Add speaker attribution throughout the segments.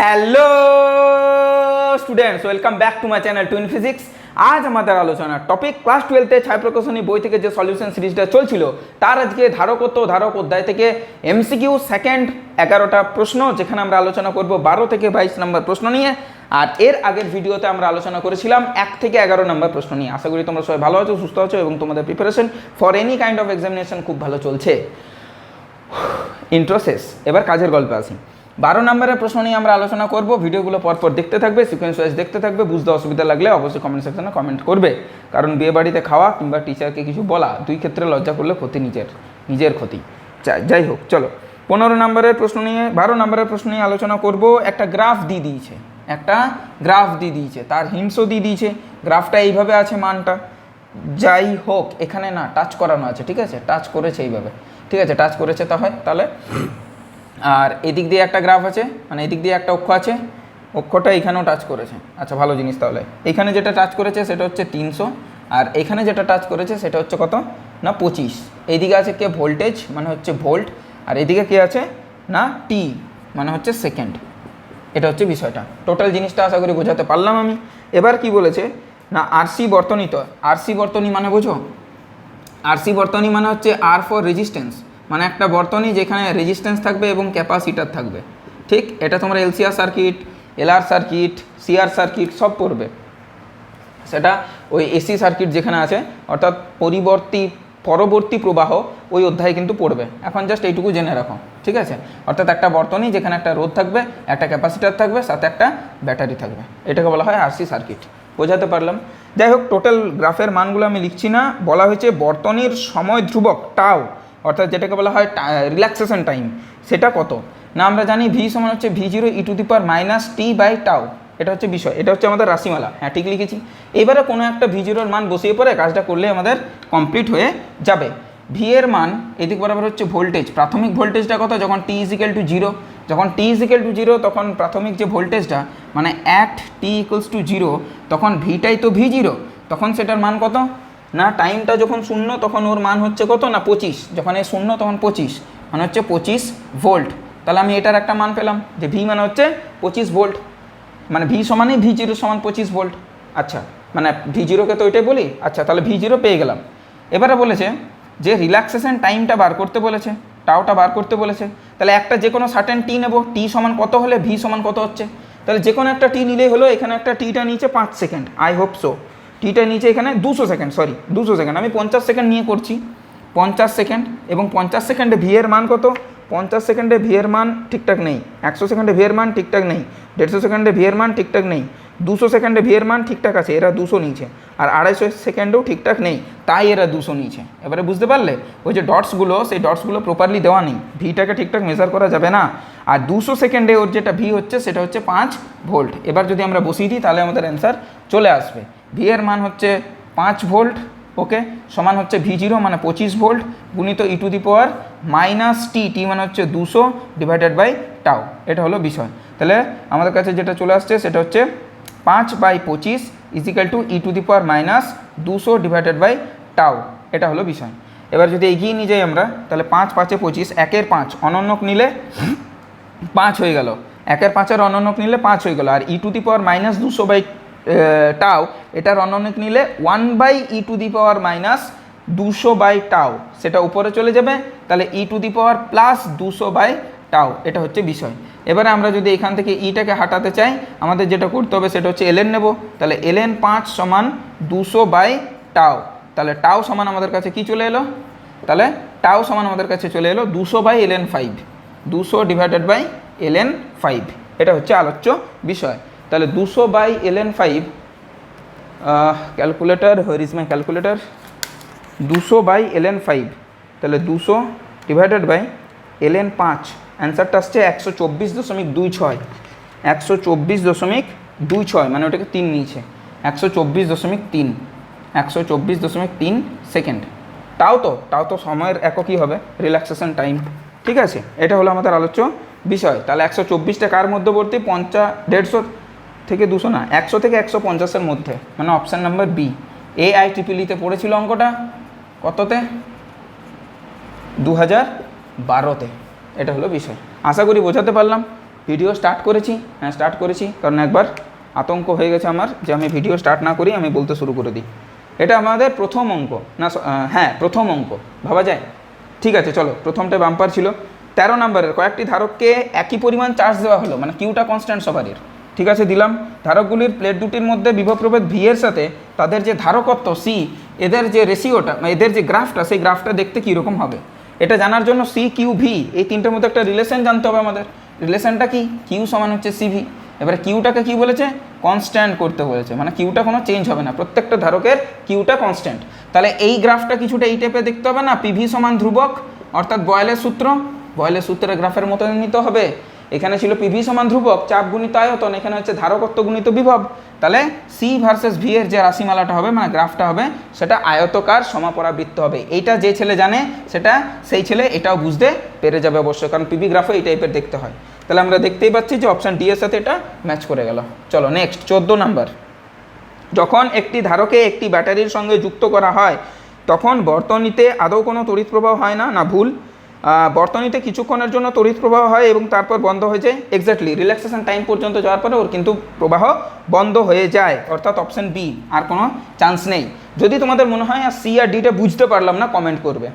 Speaker 1: Hello students welcome back to my channel twin physics আজ আমাদের আলোচনা টপিক ক্লাস টুয়েলভে ছায় প্রকাশনী বই থেকে যে সলিউশন সিরিজটা চলছিল, তার আজকে ধারকত্ব, ধারক অধ্যায় থেকে এমসিকিউ সেকেন্ড এগারোটা প্রশ্ন, যেখানে আমরা আলোচনা করব বারো থেকে বাইশ নম্বর প্রশ্ন নিয়ে। আর এর আগের ভিডিওতে আমরা আলোচনা করেছিলাম এক থেকে এগারো নম্বর প্রশ্ন নিয়ে। আশা করি তোমরা সবাই ভালো আছো, সুস্থ আছো এবং তোমাদের preparation for any kind of examination খুব ভালো চলছে। ইন্ট্রো শেষ। এবার কাজের গল্পে আসি। বারো নম্বরের প্রশ্ন নিয়ে আমরা আলোচনা করব। ভিডিওগুলো পরপর দেখতে থাকবে সিকোয়েন্স ওয়াইজ দেখতে থাকবে, বুঝতে অসুবিধা লাগলে অবশ্যই কমেন্ট সেকশনে কমেন্ট করবে। কারণ বিয়ে বাড়িতে খাওয়া কিংবা টিচারকে কিছু বলা দুই ক্ষেত্রে লজ্জা করলে ক্ষতি নিজের নিজের ক্ষতি। যাই হোক, চলো। পনেরো নম্বরের প্রশ্ন নিয়ে, বারো নম্বরের প্রশ্ন নিয়ে আলোচনা করব। একটা গ্রাফ দিয়ে দিয়েছে, একটা গ্রাফ দিয়ে দিয়েছে, তার হিংসও দিয়ে দিয়েছে। গ্রাফটা এইভাবে আছে মানটা। যাই হোক, এখানে না টাচ করানো আছে, ঠিক আছে? টাচ করেছে এইভাবে। ঠিক আছে টাচ করেছে তা হয়, তাহলে আর এদিক দিয়ে একটা গ্রাফ আছে মানে এদিক দিয়ে একটা অক্ষ আছে, অক্ষটা এখানেও টাচ করেছে। আচ্ছা ভালো জিনিস তাহলে। এখানে যেটা টাচ করেছে সেটা হচ্ছে তিনশো, আর এখানে যেটা টাচ করেছে সেটা হচ্ছে কত? না, পঁচিশ। এইদিকে আছে কে? ভোল্টেজ মানে হচ্ছে ভোল্ট আর এদিকে কে আছে? না টি মানে হচ্ছে সেকেন্ড এটা হচ্ছে বিষয়টা। টোটাল জিনিসটা আশা করি বোঝাতে পারলাম আমি। এবার কি বলেছে? না আরসি বর্তনী তো। আরসি বর্তনী মানে বোঝো? আরসি বর্তনী মানে হচ্ছে আর ফর রেজিস্ট্যান্স মানে একটা বর্তনী যেখানে রেজিস্ট্যান্স থাকবে এবং ক্যাপাসিটার থাকবে। ঠিক? এটা তোমরা LCR circuit LR circuit CR circuit সব পড়বে সেটা ওই এসি সার্কিট যেখানে আছে, অর্থাৎ পরিবর্তী, পরবর্তী প্রবাহ ওই অধ্যায়ে কিন্তু পড়বে। এখন জাস্ট এইটুকু জেনে রাখো, ঠিক আছে? অর্থাৎ একটা বর্তনী যেখানে একটা রোধ থাকবে, একটা ক্যাপাসিটার থাকবে, সাথে একটা ব্যাটারি থাকবে। এটাকে বলা হয় আরসি সার্কিট বোঝাতে পারলাম? যাই হোক টোটাল গ্রাফের মানগুলো আমি লিখছি না। বলা হয়েছে বর্তনীর সময় ধ্রুবক টাও অর্থাৎ যেটাকে বলা হয় রিল্যাক্সেশন টাইম সেটা কত? না, আমরা জানি ভি সমান হচ্ছে V zero E to the power minus T by tau এটা হচ্ছে বিষয়, এটা হচ্ছে আমাদের রাশিমালা হ্যাঁ ঠিক লিখেছি। এবারে কোনো একটা ভি জিরোর মান বসিয়ে পরে কাজটা করলে আমাদের কমপ্লিট হয়ে যাবে। ভি এর মান এদিক বরাবর হচ্ছে ভোল্টেজ প্রাথমিক ভোল্টেজটা কত? যখন টি ইজিক্যাল টু জিরো যখন টি ইজিক্যাল টু জিরো তখন প্রাথমিক যে ভোল্টেজটা মানে at T equals to zero তখন ভিটাই তো ভি জিরো তখন সেটার মান কত? না টাইমটা যখন শূন্য, তখন ওর মান হচ্ছে কত? না, পঁচিশ। যখন এ শূন্য, তখন পঁচিশ। মানে হচ্ছে পঁচিশ ভোল্ট তাহলে আমি এটার একটা মান পেলাম। যে ভি মানে হচ্ছে পঁচিশ ভোল্ট মানে ভি সমানই ভি জিরো সমান পঁচিশ ভোল্ট আচ্ছা মানে ভি জিরোকে তো ওইটাই বলি? আচ্ছা তাহলে ভি জিরো পেয়ে গেলাম। এবারে বলেছে যে রিল্যাক্সেশন টাইমটা বার করতে বলেছে। টাওটা বার করতে বলেছে। তাহলে একটা যে কোনো সার্টেন টি নেব। টি সমান কত হলে ভি সমান কত হচ্ছে? তাহলে যে কোনো একটা টি নিলেই হলো, এখানে একটা টিটা নিচে পাঁচ সেকেন্ড আই হোপ সো টিটা নিচে এখানে দুশো সেকেন্ড সরি দুশো সেকেন্ড। আমি পঞ্চাশ সেকেন্ড নিয়ে করছি। পঞ্চাশ সেকেন্ড এবং পঞ্চাশ সেকেন্ডে ভি এর মান কত? পঞ্চাশ সেকেন্ডে ভি এর মান ঠিকঠাক নেই। একশো সেকেন্ডে ভি এর মান ঠিকঠাক নেই। দেড়শো সেকেন্ডে ভি এর মান ঠিকঠাক নেই। দুশো সেকেন্ডে ভি এর মান ঠিকঠাক আছে, এরা দুশো নিচে। আর আড়াইশো সেকেন্ডেও ঠিকঠাক নেই, তাই এরা দুশো নিচে। এবারে বুঝতে পারলে, ওই যে ডটসগুলো সেই ডটসগুলো প্রপারলি দেওয়া নেই। ভিটাকে ঠিকঠাক মেজার করা যাবে না। আর দুশো সেকেন্ডে ওর যেটা ভি হচ্ছে, সেটা হচ্ছে পাঁচ ভোল্ট এবার যদি আমরা বসিয়ে দিই, তাহলে আমাদের অ্যান্সার চলে আসবে। ভি এর মান হচ্ছে পাঁচ ভোল্ট, ওকে? সমান হচ্ছে ভি জিরো মানে পঁচিশ ভোল্ট, গুণিত ই টু দি পাওয়ার মাইনাস টি টি মানে হচ্ছে দুশো ডিভাইডেড বাই টাও এটা হলো বিষয়। তাহলে আমাদের কাছে যেটা চলে আসছে, সেটা হচ্ছে পাঁচ বাই পঁচিশ equal to E to the power minus দুশো ডিভাইডেড বাই টাও এটা হলো বিষয়। এবার যদি এগিয়ে নিয়ে যাই আমরা, তাহলে পাঁচ, পাঁচে পঁচিশ, একের পাঁচ, অনন্যক নিলে পাঁচ হয়ে গেল। একের পাঁচের অনন্যক নিলে পাঁচ হয়ে গেল। আর E to the power minus দুশো বাই টাও এটার অনন্যক নিলে one by E to the power minus দুশো বাই টাও সেটা উপরে চলে যাবে, তাহলে E to the power plus দুশো বাই টাও এটা হচ্ছে বিষয়। এবারে আমরা যদি এখান থেকে ইটাকে হাঁটাতে চাই, আমাদের যেটা করতে হবে সেটা হচ্ছে এলএন নেব। তাহলে এলএন পাঁচ সমান দুশো বাই টাও তাহলে টাও সমান আমাদের কাছে কি চলে এলো? তাহলে টাও সমান আমাদের কাছে চলে এলো দুশো বাই এলএন ফাইভ দুশো ডিভাইডেড বাই এলএন ফাইভ এটা হচ্ছে আলোচ্য বিষয়। তাহলে দুশো by LN five calculator where is my calculator দুশো বাই এলএন ফাইভ তাহলে দুশো ডিভাইডেড বাই এলএন পাঁচ। অ্যান্সারটা আসছে একশো চব্বিশ দশমিক দুই ছয়। একশো চব্বিশ দশমিক দুই ছয় মানে ওটাকে তিন নিয়েছে। একশো চব্বিশ দশমিক তিন। একশো চব্বিশ দশমিক তিন সেকেন্ড তাও তো তাও তো সময়ের এককই হবে রিল্যাক্সেশন টাইম ঠিক আছে? এটা হলো আমাদের আলোচ্য বিষয়। তাহলে একশো চব্বিশটা কার মধ্যবর্তী? পঞ্চা, দেড়শো থেকে দুশো না, একশো থেকে একশো পঞ্চাশের মধ্যে মানে option number B A I ট্রিপিলিতে পড়েছিল অঙ্কটা? কততে? দু হাজার বারোতে। এটা হলো বিষয়। আশা করি বোঝাতে পারলাম। ভিডিও স্টার্ট করেছি। হ্যাঁ স্টার্ট করেছি, কারণ একবার আতঙ্ক হয়ে গেছে আমার যে আমি ভিডিও স্টার্ট না করি, আমি বলতে শুরু করে দিই। এটা আমাদের প্রথম অঙ্ক। না হ্যাঁ প্রথম অঙ্ক। ভাবা যায়? ঠিক আছে, চলো, প্রথমটা বাম্পার ছিল। তেরো নম্বরের কয়েকটি ধারককে একই পরিমাণ চার্জ দেওয়া হলো মানে কিউটা কনস্ট্যান্ট সবারই। ঠিক আছে, দিলাম। ধারকগুলির প্লেট দুটির মধ্যে বিভব প্রভেদ ভি এর সাথে তাদের যে ধারকত্ব সি এদের যে রেশিওটা মানে এদের যে গ্রাফটা সেই গ্রাফটা দেখতে কীরকম হবে? এটা জানার জন্য সি কিউ ভি এই তিনটের মধ্যে একটা রিলেশন জানতে হবে আমাদের। রিলেশনটা কি? কিউ সমান হচ্ছে সিভি এবারে কিউটাকে কি বলেছে? কনস্ট্যান্ট করতে বলেছে। মানে কিউটা কোনো চেঞ্জ হবে না। প্রত্যেকটা ধারকের কিউটা কনস্ট্যান্ট তাহলে এই গ্রাফটা কিছুটা এই টাইপে দেখতে হবে না? পিভি সমান ধ্রুবক, অর্থাৎ বয়েলের সূত্র। বয়েলের সূত্রের গ্রাফের মতো নিতে হবে। এখানে ছিল পিভি সমান ধ্রুবক, চাপ গুণিত আয়তন, এখানে হচ্ছে ধারকত্ব গুণিত বিভব। তাহলে সি ভার্সেস ভি এর যে রাশিমালাটা হবে মানে গ্রাফটা হবে, সেটা আয়তকার সমাপরাবৃত্ত হবে। এইটা যে ছেলে জানে, সেটা সেই ছেলে এটাও বুঝতে পেরে যাবে অবশ্যই, কারণ পিভি গ্রাফে এই টাইপের দেখতে হয়। তাহলে আমরা দেখতেই পাচ্ছি যে অপশান ডি এর সাথে এটা ম্যাচ করে গেল। চলো নেক্সট চোদ্দ নাম্বার যখন একটি ধারকে একটি ব্যাটারির সঙ্গে যুক্ত করা হয়, তখন বর্তনীতে আদৌ কোনো তড়িৎ প্রবাহ হয় না না ভুল। বর্তনীতে কিছুক্ষণের জন্য তড়িৎ প্রবাহ হয় এবং তারপর বন্ধ হয়ে যায়। এক্স্যাক্টলি রিল্যাক্সেশন টাইম পর্যন্ত যাওয়ার পরে ওর কিন্তু প্রবাহ বন্ধ হয়ে যায়। অর্থাৎ অপশন বি আর কোনো চান্স নেই। যদি তোমাদের মনে হয় আর সি আর ডিটা বুঝতে পারলাম না কমেন্ট করবে।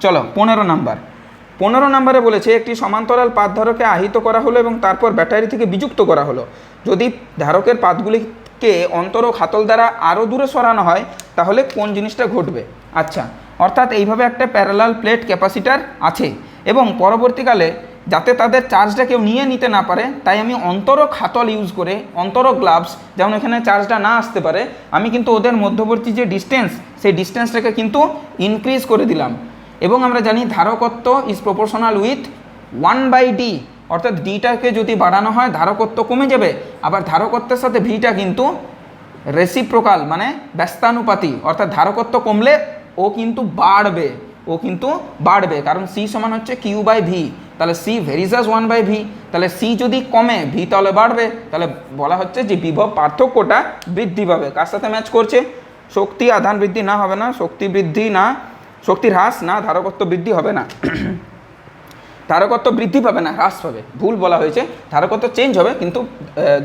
Speaker 1: চলো, পনেরো নাম্বার। পনেরো নম্বরে বলেছে, একটি সমান্তরাল পাত ধারকে আহিত করা হলো এবং তারপর ব্যাটারি থেকে বিযুক্ত করা হলো। যদি ধারকের পাতগুলিকে অন্তর ও খাতল দ্বারা আরও দূরে সরানো হয়, তাহলে কোন জিনিসটা ঘটবে? আচ্ছা অর্থাৎ এইভাবে একটা প্যারালাল প্লেট ক্যাপাসিটার আছে। এবং পরবর্তীকালে যাতে তাদের চার্জটা কেউ নিয়ে নিতে না পারে, তাই আমি অন্তর ও খাতল ইউজ করে অন্তর গ্লাভস যেমন এখানে চার্জটা না আসতে পারে, আমি কিন্তু ওদের মধ্যবর্তী যে ডিস্টেন্স সেই ডিস্টেন্সটাকে কিন্তু ইনক্রিজ করে দিলাম। এবং আমরা জানি ধারকত্ব is proportional with one by D অর্থাৎ ডিটাকে যদি বাড়ানো হয়, ধারকত্ব কমে যাবে। আবার ধারকত্বের সাথে ভিটা কিন্তু রেসিপ্রোকাল মানে ব্যস্তানুপাতি অর্থাৎ ধারকত্ব কমলে ও কিন্তু বাড়বে, ও কিন্তু বাড়বে। কারণ সি সমান হচ্ছে কিউ বাই ভি তাহলে C varies as one by V তাহলে সি যদি কমে ভি তাহলে বাড়বে। তাহলে বলা হচ্ছে যে বিভব পার্থক্যটা বৃদ্ধি পাবে। কার সাথে ম্যাচ করছে? শক্তি আধান বৃদ্ধি না হবে না, শক্তি বৃদ্ধি না, শক্তির হ্রাস না, ধারকত্ব বৃদ্ধি হবে না। ধারকত্ব বৃদ্ধি পাবে না, হ্রাস পাবে। ভুল বলা হয়েছে। ধারকত্ব চেঞ্জ হবে, কিন্তু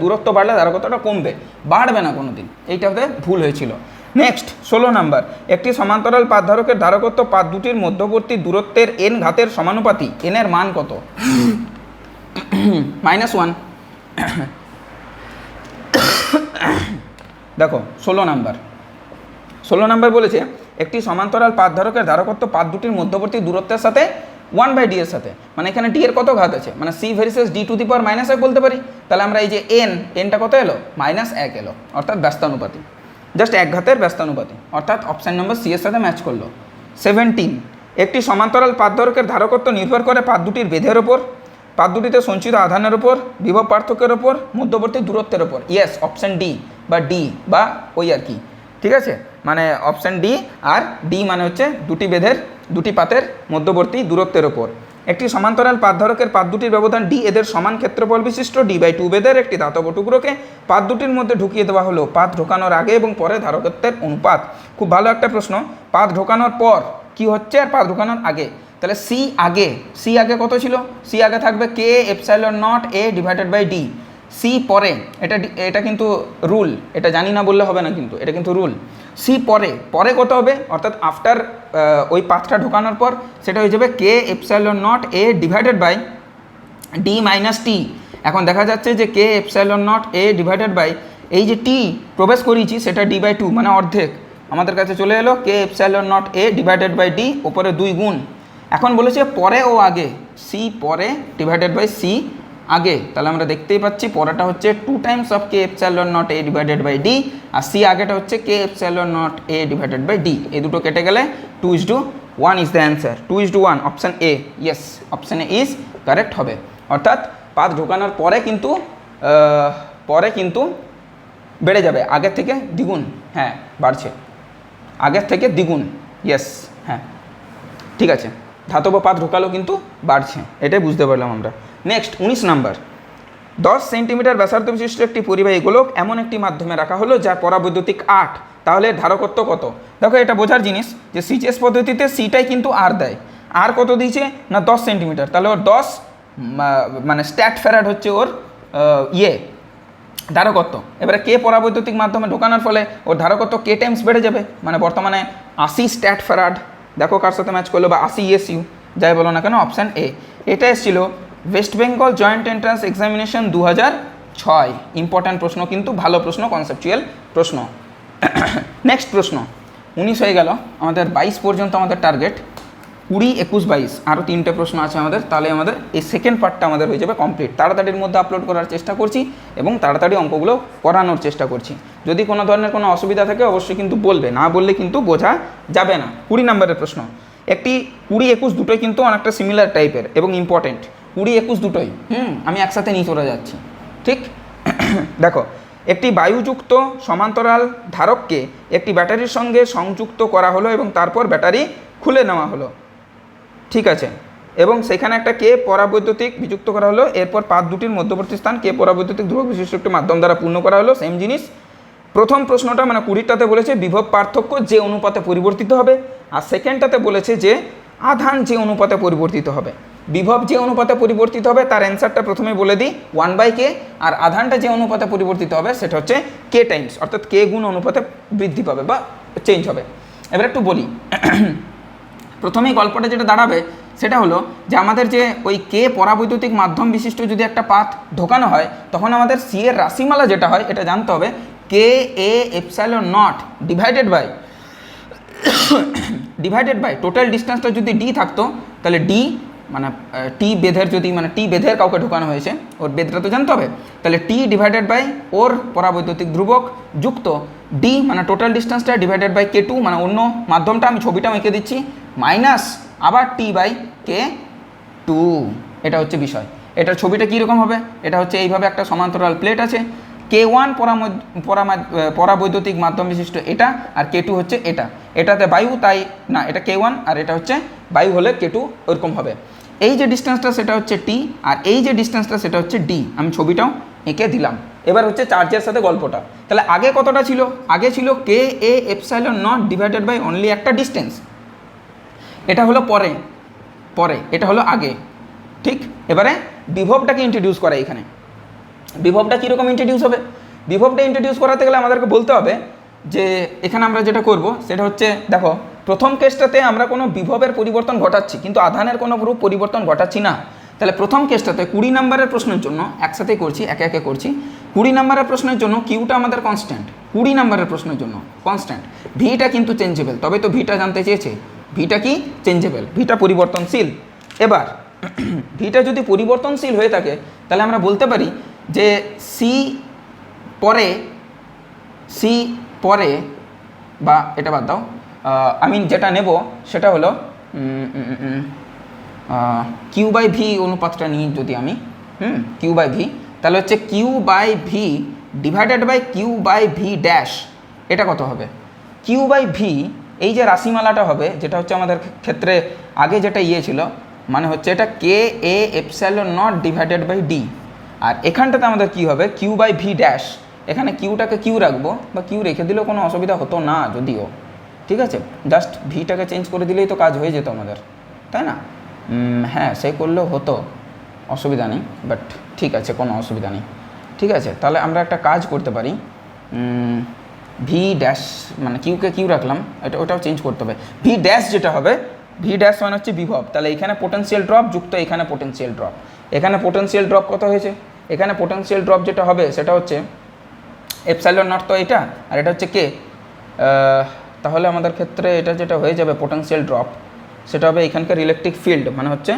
Speaker 1: দূরত্ব বাড়লে ধারকত্বটা কমবে। বাড়বে না কোনো দিন এইটাতে ভুল হয়েছিল। নেক্সট ষোলো নাম্বার। একটি সমান্তরাল পাত ধারকের ধারকত্ব পাত দুটির মধ্যবর্তী দূরত্বের এন ঘাতের সমানুপাতি এন এর মান কত? মাইনাস ওয়ান দেখো, ষোলো নাম্বার। ষোলো নম্বর বলেছে, একটি সমান্তরাল পাত ধারকের ধারকত্ব পাত দুটির মধ্যবর্তী দূরত্বের সাথে ওয়ান বাই ডি এর সাথে। মানে এখানে ডি এর কত ঘাত আছে? মানে C varies as D to the power minus এক বলতে পারি। তাহলে আমরা এই যে এন এনটা কত এলো? মাইনাস এক এলো। অর্থাৎ ব্যস্তানুপাতি জাস্ট এক ঘাতের ব্যস্তানুপাতি। অর্থাৎ অপশান নম্বর সি এর সাথে ম্যাচ করল। সেভেন্টিন একটি সমান্তরাল পাত ধারকের ধারকত্ব নির্ভর করে পাত দুটির বেধের ওপর। পাত দুটিতে সঞ্চিত আধানের ওপর, বিভব পার্থক্যের ওপর, মধ্যবর্তী দূরত্বের ওপর। ইয়েস অপশান ডি বা ডি বা ওই আর কি। ঠিক আছে? মানে অপশান ডি আর ডি মানে হচ্ছে দুটি বেধের দুটি পাতের মধ্যবর্তী দূরত্বের ওপর। একটি সমান্তরাল পাত ধারকের পাত দুটির ব্যবধান ডি এদের সমান ক্ষেত্রফল বিশিষ্ট ডি বাই টু বেদের একটি ধাতব টুকরোকে পাত দুটির মধ্যে ঢুকিয়ে দেওয়া হলো। পাত ঢোকানোর আগে এবং পরে ধারকত্বের অনুপাত। খুব ভালো একটা প্রশ্ন। পাত ঢোকানোর পর কি হচ্ছে আর পাত ঢোকানোর আগে? তাহলে সি আগে। সি আগে কত ছিল? সি আগে থাকবে K epsilon naught A divided by D C পরে। এটা এটা কিন্তু রুল এটা জানি না বললে হবে না কিন্তু। এটা কিন্তু রুল সি পরে পরে কত হবে? অর্থাৎ আফটার ওই পাথটা ঢোকানোর পর সেটা হয়ে যাবে K epsilon naught A divided by D minus T এখন দেখা যাচ্ছে যে K epsilon naught A divided by এই যে টি প্রবেশ করিয়েছি, সেটা ডি বাই টু মানে অর্ধেক। আমাদের কাছে চলে এলো K epsilon naught A divided by D ওপরে দুই গুণ। এখন বলেছে পরে ও আগে সি পরে ডিভাইডেড বাই সি আগে। তাহলে আমরা দেখতেই পাচ্ছি পরেটা হচ্ছে two times of K epsilon naught A divided by D R C আগেটা হচ্ছে K epsilon naught A divided by D এই দুটো কেটে গেলে two is to one is the answer two is to one option A yes option A is correct হবে। অর্থাৎ পাত ঢোকানোর পরে কিন্তু পরে কিন্তু বেড়ে যাবে। আগের থেকে দ্বিগুণ হ্যাঁ বাড়ছে। আগের থেকে দ্বিগুণ ইয়েস হ্যাঁ। ঠিক আছে। ধাতব পাত ঢোকালো কিন্তু বাড়ছে। এটাই বুঝতে পারলাম আমরা। নেক্সট উনিশ নাম্বার। দশ সেন্টিমিটার ব্যাসার্ধ বিশিষ্ট একটি পরিবাহী গোলক এমন একটি মাধ্যমে রাখা হলো যার পরাবৈদ্যুতিক আট। তাহলে ধারকত্ব কত? দেখো, এটা বোঝার জিনিস যে সিজিএস পদ্ধতিতে সিটাই কিন্তু আর দেয়। আর কত দিয়েছে? না, দশ সেন্টিমিটার। তাহলে ওর দশ মানে স্ট্যাট ফ্যারাড হচ্ছে ওর ইয়ে ধারকত্ব। এবারে কে পরাবৈদ্যুতিক মাধ্যমে ঢোকানোর ফলে ওর ধারকত্ব কে টাইমস বেড়ে যাবে। মানে বর্তমানে আশি স্ট্যাট ফ্যারাড দেখো কার সাথে ম্যাচ করল বা আশি এস ইউ যাই বলো না কেন অপশান এ এটা এসেছিল West Bengal joint entrance examination দু হাজার ছয়। ইম্পর্ট্যান্ট প্রশ্ন কিন্তু, ভালো প্রশ্ন কনসেপচুয়াল প্রশ্ন। নেক্সট প্রশ্ন। উনিশ হয়ে গেল। আমাদের বাইশ পর্যন্ত আমাদের টার্গেট কুড়ি, একুশ, বাইশ। আরও তিনটে প্রশ্ন আছে আমাদের। তাহলে আমাদের এই সেকেন্ড পার্টটা আমাদের হয়ে যাবে কমপ্লিট তাড়াতাড়ির মধ্যে আপলোড করার চেষ্টা করছি এবং তাড়াতাড়ি অঙ্কগুলো করানোর চেষ্টা করছি। যদি কোনো ধরনের কোনো অসুবিধা থাকে, অবশ্যই কিন্তু বলবে। না বললে কিন্তু বোঝা যাবে না। কুড়ি নম্বরের প্রশ্ন। একটি কুড়ি, একুশ দুটোই কিন্তু অনেকটা সিমিলার টাইপের এবং ইম্পর্টেন্ট কুড়ি একুশ দুটোই। হুম, আমি একসাথে নিয়ে চলে যাচ্ছি। ঠিক? দেখো, একটি বায়ুযুক্ত সমান্তরাল ধারককে একটি ব্যাটারির সঙ্গে সংযুক্ত করা হলো এবং তারপর ব্যাটারি খুলে নেওয়া হলো। ঠিক আছে? এবং সেখানে একটা কে পরাবৈদ্যুতিক বিযুক্ত করা হলো, এরপর পাত দুটির মধ্যবর্তী স্থান কে পরাবৈদ্যুতিক ধ্রুবক বিশিষ্ট একটি মাধ্যম দ্বারা পূর্ণ করা হলো। সেম জিনিস। প্রথম প্রশ্নটা মানে কুড়িটাতে বলেছে বিভব পার্থক্য যে অনুপাতে পরিবর্তিত হবে, আর সেকেন্ডটাতে বলেছে যে আধান যে অনুপাতে পরিবর্তিত হবে। বিভব যে অনুপাতে পরিবর্তিত হবে, তার অ্যান্সারটা প্রথমে বলে দিই ওয়ান বাই কে আর আধানটা যে অনুপাতে পরিবর্তিত হবে, সেটা হচ্ছে কে টাইমস অর্থাৎ কে গুণ অনুপাতে বৃদ্ধি পাবে বা চেঞ্জ হবে। এবার একটু বলি। প্রথমেই গল্পটা যেটা দাঁড়াবে, সেটা হলো যে আমাদের যে ওই কে পরাবৈদ্যুতিক মাধ্যম বিশিষ্ট যদি একটা পাত ঢোকানো হয়, তখন আমাদের সি এর রাশিমালা যেটা হয়, এটা জানতে হবে K A epsilon naught divided by divided by total ডিস্টেন্সটা যদি ডি থাকতো, তাহলে ডি মানে টি বেধের যদি মানে টি বেধের কাউকে ঢোকানো হয়েছে, ওর বেধটা তো জানতে হবে, তাহলে টি ডিভাইডেড বাই ওর পরাবৈদ্যুতিক ধ্রুবক যুক্ত ডি মানে টোটাল ডিস্টেন্সটা ডিভাইডেড বাই কে টু মানে অন্য মাধ্যমটা আমি ছবিটা এঁকে দিচ্ছি মাইনাস আবার টি বাই কে টু এটা হচ্ছে বিষয়। এটার ছবিটা কীরকম হবে? এটা হচ্ছে এইভাবে একটা সমান্তরাল প্লেট আছে। কে ওয়ান পরাবৈদ্যুতিক মাধ্যম বিশিষ্ট এটা, আর কে টু হচ্ছে এটা। এটাতে বায়ু, তাই না, এটা কে ওয়ান আর এটা হচ্ছে বায়ু হলে কে টু ওরকম হবে। এই যে ডিস্টেন্সটা সেটা হচ্ছে টি আর এই যে ডিস্টেন্সটা সেটা হচ্ছে ডি আমি ছবিটাও এঁকে দিলাম। এবার হচ্ছে চার্জের সাথে গল্পটা। তাহলে আগে কতটা ছিল? আগে ছিল K A epsilon naught divided by only একটা ডিস্টেন্স এটা হলো পরে। পরে। এটা হলো আগে। ঠিক? এবারে বিভবটাকে ইন্ট্রোডিউস করা এখানে। বিভবটা কীরকম ইন্ট্রোডিউস হবে? বিভবটা ইন্ট্রোডিউস করাতে গেলে আমাদেরকে বলতে হবে যে, এখানে আমরা যেটা করব, সেটা হচ্ছে, দেখো প্রথম কেসটাতে আমরা কোনো বিভবের পরিবর্তন ঘটাচ্ছি, কিন্তু আধানের কোনো রূপ পরিবর্তন ঘটাচ্ছি না। তাহলে প্রথম কেসটাতে কুড়ি নম্বরের প্রশ্নের জন্য একসাথেই করছি, একে একে করছি। কুড়ি নম্বরের প্রশ্নের জন্য কিউটা আমাদের কনস্ট্যান্ট কুড়ি নম্বরের প্রশ্নের জন্য কনস্ট্যান্ট ভিটা কিন্তু চেঞ্জেবল তবে তো ভিটা জানতে চেয়েছে। ভিটা কি? চেঞ্জেবল ভিটা পরিবর্তনশীল। এবার, ভিটা যদি পরিবর্তনশীল হয়ে থাকে, তাহলে আমরা বলতে পারি যে সি পরে সি পরে, বা এটা বাদ দাও আমি যেটা নেব সেটা হলো কিউ বাই ভি অনুপাতটা নিই যদি আমি, হুম কিউ বাই ভি তাহলে হচ্ছে Q by V divided by Q by V dash এটা কত হবে? কিউ বাই ভি এই যে রাশিমালাটা হবে, যেটা হচ্ছে আমাদের ক্ষেত্রে আগে যেটা ইয়ে ছিল মানে হচ্ছে এটা K A epsilon naught divided by D আর এখানটাতে আমাদের কি হবে? কিউ বাই ভি ড্যাশ এখানে কিউটাকে কিউ রাখব, বা কিউ রেখে দিলেও কোনো অসুবিধা হতো না, যদিও। ঠিক আছে? জাস্ট ভিটাকে চেঞ্জ করে দিলেই তো কাজ হয়ে যেত আমাদের, তাই না? হ্যাঁ সে করলেও হতো, অসুবিধা নেই বাট ঠিক আছে, কোনো অসুবিধা নেই। ঠিক আছে, তাহলে আমরা একটা কাজ করতে পারি। ভি ড্যাশ মানে কিউকে কিউ রাখলাম, এটা, ওটাও চেঞ্জ করতে হবে। ভি ড্যাশ যেটা হবে ভি ড্যাশ মানে হচ্ছে বিভব। তাহলে এখানে পোটেন্সিয়াল ড্রপ যুক্ত এখানে পোটেন্সিয়াল ড্রপ এখানে পোটেন্সিয়াল ড্রপ কত হয়েছে? এখানে পোটেন্সিয়াল ড্রপ যেটা হবে, সেটা হচ্ছে এপসাইলন নট তো এটা, আর এটা হচ্ছে কে তাহলে আমাদের ক্ষেত্রে এটা যেটা হয়ে যাবে পোটেন্সিয়াল ড্রপ সেটা হবে এখানকার ইলেকট্রিক ফিল্ড মানে হচ্ছে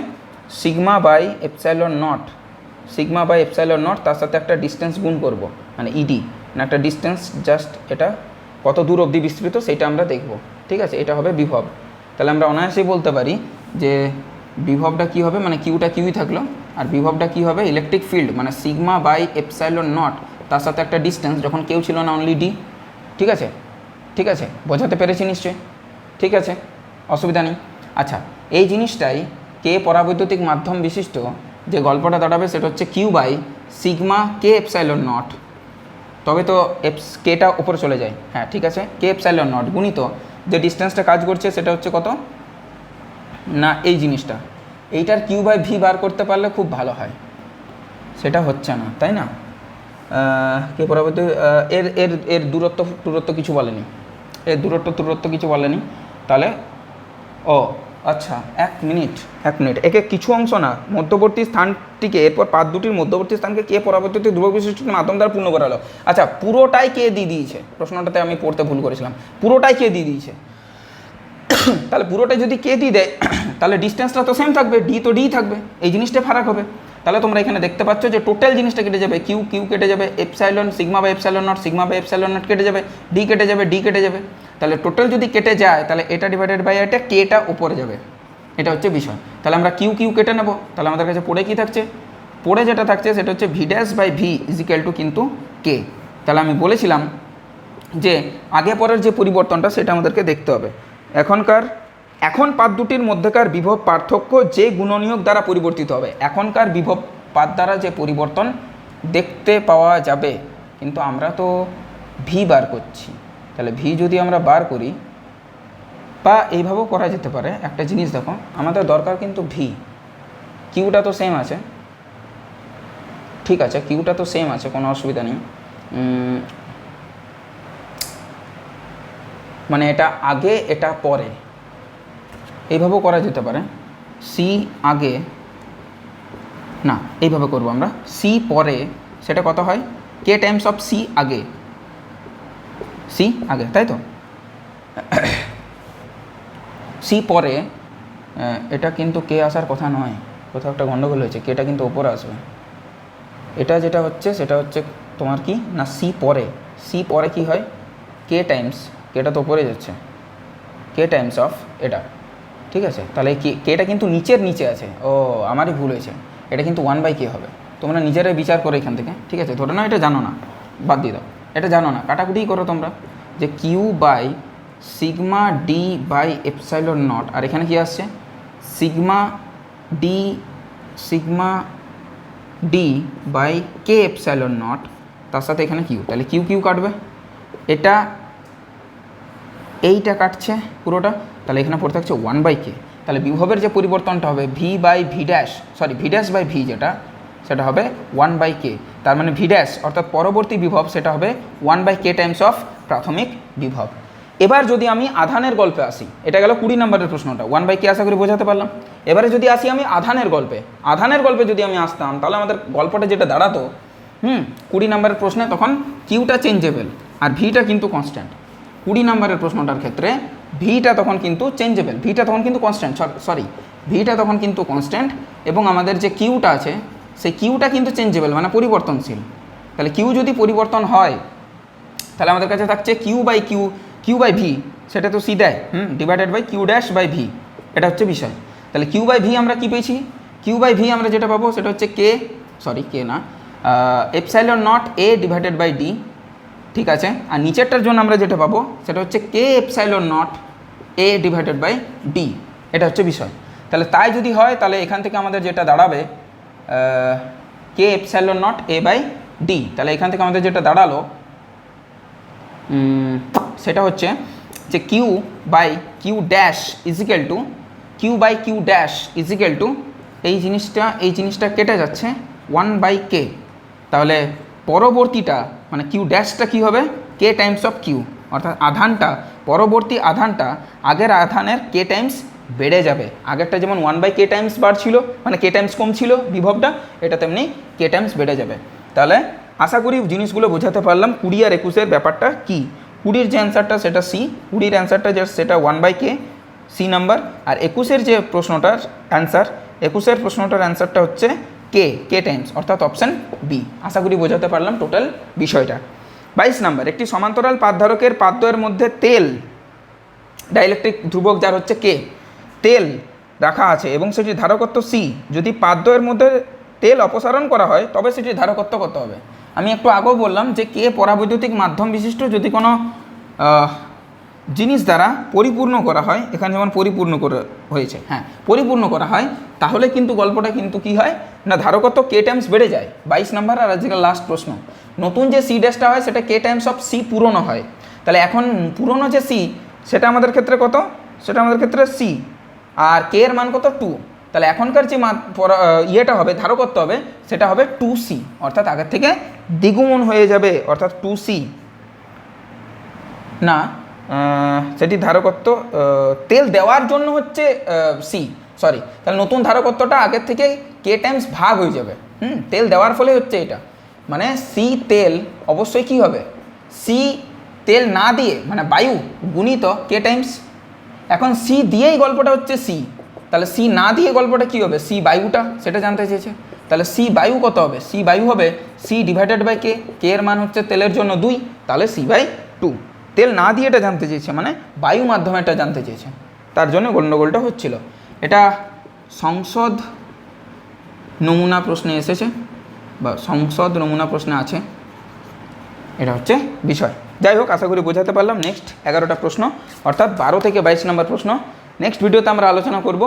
Speaker 1: sigma by epsilon naught sigma by epsilon naught তার সাথে একটা ডিস্টেন্স গুণ করব মানে ইডি মানে একটা ডিস্টেন্স জাস্ট এটা কত দূর অবধি বিস্তৃত সেটা আমরা দেখব, ঠিক আছে? এটা হবে বিভব। তাহলে আমরা অনায়াসেই বলতে পারি যে বিভবটা কী হবে মানে কিউটা কিউই থাকল, আর বিভবটা কী হবে? ইলেকট্রিক ফিল্ড মানে সিগমা বাই এপসাইলন নট তার সাথে একটা ডিস্টেন্স যখন কেউ ছিল না অনলি ডি ঠিক আছে? ঠিক আছে? বোঝাতে পেরেছি নিশ্চয়ই? ঠিক আছে? অসুবিধা নেই। আচ্ছা এই জিনিসটাই কে পরাবৈদ্যুতিক মাধ্যম বিশিষ্ট যে গল্পটা দাঁড়াবে সেটা হচ্ছে Q by sigma K epsilon naught তবে তো এপস কেটা উপরে চলে যায়। হ্যাঁ ঠিক আছে? কে এপসাইলন নট গুণিত যে ডিস্টেন্সটা কাজ করছে সেটা হচ্ছে কত? না এই জিনিসটা। এইটার কিউ বাই ভি বার করতে পারলে খুব ভালো হয়। সেটা হচ্ছে না তাই না? কে আহ, এর এর এর দূরত্ব দূরত্ব কিছু বলেনি। এর দূরত্ব দূরত্ব কিছু বলেনি। তাহলে, ও আচ্ছা এক মিনিট এক মিনিট। একে কিছু অংশ না, মধ্যবর্তী স্থানটিকে, এরপর পাত দুটির মধ্যবর্তী স্থানকে কে পরবর্তীতে ধ্রুব বিশিষ্টটির মাধ্যম দ্বারা পূর্ণ করা হলো আচ্ছা পুরোটাই কে দিয়ে দিয়েছে? প্রশ্নটাতে আমি পড়তে ভুল করেছিলাম। পুরোটাই কে দিয়ে দিয়েছে? তাহলে পুরোটা যদি কে দিয়ে দেয়, তাহলে ডিস্টেন্সটা তো সেম থাকবে ডি তো ডি থাকবে, এই জিনিসটা ফারাক হবে। তাহলে তোমরা এখানে দেখতে পাচ্ছ যে টোটাল জিনিসটা কেটে যাবে। কিউ কিউ কেটে যাবে epsilon sigma by epsilon naught sigma by epsilon naught কেটে যাবে ডি কেটে যাবে ডি কেটে যাবে। তাহলে টোটাল যদি কেটে যায়, তাহলে এটা ডিভাইডেড বাই এটা কেটা উপরে যাবে। এটা হচ্ছে বিষয়। তাহলে আমরা কিউ কিউ কেটে নেব। তাহলে আমাদের কাছে পড়ে কি থাকছে? পড়ে যেটা থাকছে, সেটা হচ্ছে V dash by V is equal to কিন্তু কে তাহলে আমি বলেছিলাম যে আগে পরের যে পরিবর্তনটা, সেটা আমাদেরকে দেখতে হবে। এখনকার এখন পাত দুটির মধ্যেকার বিভব পার্থক্য যে গুণনীয়ক দ্বারা পরিবর্তিত হবে। এখনকার বিভব পাত দ্বারা যে পরিবর্তন দেখতে পাওয়া যাবে, কিন্তু আমরা তো ভি বার করছি। তাহলে ভি যদি আমরা বার করি, বা এইভাবেও করা যেতে পারে। একটা জিনিস দেখো, আমাদের দরকার কিন্তু ভি কিউটা তো সেম আছে। ঠিক আছে কিউটা তো সেম আছে, কোনো অসুবিধা নেই। মানে এটা আগে, এটা পরে। এইভাবেও করা যেতে পারে। সি আগে, না, এইভাবে করব আমরা। সি পরে, সেটা কত হয়? কে টাইমস অফ সি আগে। সি আগে, তাই তো? সি পরে এটা কিন্তু কে আসার কথা নয়। কোথাও একটা গণ্ডগোল হয়েছে কেটা কিন্তু ওপরে আসবে। এটা যেটা হচ্ছে, সেটা হচ্ছে তোমার কি? না সি পরে। সি পরে কি হয়? কে টাইমস কেটা তো ওপরে যাচ্ছে। কে টাইমস অফ এটা। ঠিক আছে? তাহলে কে কেটা কিন্তু নিচের নিচে আছে? ও, আমারই ভুল হয়েছে। এটা কিন্তু ওয়ান বাই কে হবে। তোমরা নিজেরাই বিচার করো এখান থেকে, ঠিক আছে? ধরে না এটা জানো না, বাদ দিয়ে দাও। এটা জানো না কাটাকুটিই করো তোমরা যে Q by sigma D by epsilon naught আর এখানে কি আসছে? Sigma D sigma D by K epsilon naught তার সাথে এখানে কিউ তাহলে কিউ কিউ কাটবে। এটা এইটা কাটছে পুরোটা, তাহলে এখানে পড়ে থাকছে ওয়ান বাই কে তাহলে বিভবের যে পরিবর্তনটা হবে V by V dash sorry V dash by V যেটা, সেটা হবে ওয়ান বাই কে তার মানে ভি ড্যাশ অর্থাৎ পরবর্তী বিভব, সেটা হবে one by K times of প্রাথমিক বিভব। এবার যদি আমি আধানের গল্পে আসি, এটা গেল কুড়ি নম্বরের প্রশ্নটা ওয়ান বাই কে আশা করি বোঝাতে পারলাম। এবারে যদি আসি আমি আধানের গল্পে আধানের গল্পে যদি আমি আসতাম, তাহলে আমাদের গল্পটা যেটা দাঁড়াতো, হুম, কুড়ি নম্বরের প্রশ্নে তখন কিউটা চেঞ্জেবল আর ভিটা কিন্তু কনস্ট্যান্ট কুড়ি নম্বরের প্রশ্নটার ক্ষেত্রে ভিটা তখন কিন্তু চেঞ্জেবল ভিটা তখন কিন্তু কনস্ট্যান্ট সরি ভিটা তখন কিন্তু কনস্ট্যান্ট এবং আমাদের যে কিউটা আছে, সেই কিউটা কিন্তু চেঞ্জেবল মানে পরিবর্তনশীল। তাহলে কিউ যদি পরিবর্তন হয়, তাহলে আমাদের কাছে থাকছে Q by Q Q by V, সেটা তো সি দেয়, হুম divided by Q dash by V, এটা হচ্ছে বিষয়। তাহলে কিউ বাই ভি আমরা কী পেয়েছি? কিউ বাই ভি আমরা যেটা পাবো, সেটা হচ্ছে কে সরি কে না epsilon naught A divided by D ঠিক আছে? আর নিচেরটার জন্য আমরা যেটা পাবো, সেটা হচ্ছে K epsilon naught A divided by D এটা হচ্ছে বিষয়। তাহলে তাই যদি হয়, তাহলে এখান থেকে আমাদের যেটা দাঁড়াবে K epsilon naught A by D তাহলে এখান থেকে আমাদের যেটা দাঁড়াল সেটা হচ্ছে যে Q by Q dash is equal to Q by Q dash is equal to এই জিনিসটা এই জিনিসটা কেটে যাচ্ছে ওয়ান বাই কে তাহলে পরবর্তীটা মানে কিউ ড্যাশটা কী হবে? কে টাইমস অফ কিউ অর্থাৎ আধানটা, পরবর্তী আধানটা আগের আধানের কে টাইমস বেড়ে যাবে। আগেরটা যেমন ওয়ান বাই কে টাইমস বাড়ছিল মানে কে টাইমস কম ছিল বিভবটা, এটা তেমনি কে টাইমস বেড়ে যাবে। তাহলে আশা করি জিনিসগুলো বোঝাতে পারলাম। কুড়ি আর একুশের ব্যাপারটা কি? কুড়ির যে অ্যান্সারটা সেটা সি কুড়ির অ্যান্সারটা যে সেটা one by K C number আর একুশের যে প্রশ্নটার অ্যান্সার একুশের প্রশ্নটার অ্যান্সারটা হচ্ছে কে? কে টাইমস অর্থাৎ অপশান বি আশা করি বোঝাতে পারলাম টোটাল বিষয়টা। বাইশ নাম্বার, একটি সমান্তরাল পাতধারকের পাদ্যের মধ্যে তেল ডাইলেকট্রিক ধ্রুবক যার হচ্ছে কে তেল রাখা আছে এবং সেটি ধারকত্ব সি যদি পাদ্যের মধ্যে তেল অপসারণ করা হয়, তবে সেটি ধারকত্ব কত হবে। আমি একটু আগেও বললাম যে কে পরাবৈদ্যুতিক মাধ্যম বিশিষ্ট যদি কোনো জিনিস দ্বারা পরিপূর্ণ করা হয়, এখানে যেমন পরিপূর্ণ করে হয়েছে হ্যাঁ পরিপূর্ণ করা হয়, তাহলে কিন্তু গল্পটা কিন্তু কি হয়? না, ধারকত্ব কে টাইমস বেড়ে যায়। বাইশ নাম্বার আর আজকের লাস্ট প্রশ্ন। নতুন যে সি ড্যাশটা হয়, সেটা কে টাইমস অফ সি পুরনো হয়। তাহলে এখন পুরনো যে সি সেটা আমাদের ক্ষেত্রে কত? সেটা আমাদের ক্ষেত্রে সি আর কে এর মান কত? টু তাহলে এখনকার যে ইয়েটা হবে, ধারকত্ব হবে, সেটা হবে টু সি অর্থাৎ আগের থেকে দ্বিগুণ হয়ে যাবে, অর্থাৎ টু সি না সেটি ধারকত্ব তেল দেওয়ার জন্য হচ্ছে সি সরি তাহলে নতুন ধারকত্বটা আগের থেকে কে টাইমস ভাগ হয়ে যাবে। হুম, তেল দেওয়ার ফলে হচ্ছে এটা। মানে সি তেল অবশ্যই কি হবে? সি তেল না দিয়ে মানে বায়ু গুণিত কে টাইমস এখন সি দিয়েই গল্পটা হচ্ছে সি তাহলে সি না দিয়ে গল্পটা কি হবে? সি বায়ুটা, সেটা জানতে চেয়েছে। তাহলে সি বায়ু কত হবে? সি বায়ু হবে C divided by K K এর মান হচ্ছে তেলের জন্য দুই, তাহলে সি বাই টু তেল না দিয়ে এটা জানতে চেয়েছে মানে বায়ু মাধ্যমে এটা জানতে চেয়েছে। তার জন্য গণ্ডগোলটা হচ্ছিল। এটা সংসদ নমুনা প্রশ্নে এসেছে, বা সংসদ নমুনা প্রশ্নে আছে। এটা হচ্ছে বিষয়। যাই হোক, আশা করি বোঝাতে পারলাম। নেক্সট এগারোটা প্রশ্ন, অর্থাৎ বারো থেকে বাইশ নম্বর প্রশ্ন। নেক্সট ভিডিওতে আমরা আলোচনা করব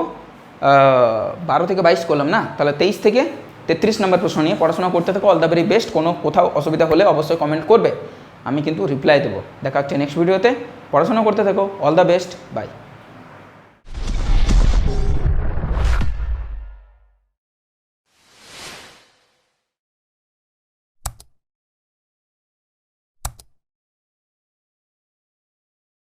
Speaker 1: বারো থেকে বাইশ করলাম না? তাহলে তেইশ থেকে তেত্রিশ নম্বর প্রশ্ন নিয়ে পড়াশোনা করতে থাকো। অল দ্য ভেরি বেস্ট কোনো কোথাও অসুবিধা হলে অবশ্যই কমেন্ট করবে। আমি কিন্তু রিপ্লাই দেবো। দেখা হচ্ছে নেক্সট ভিডিওতে পড়াশোনা করতে থাকো। All the best by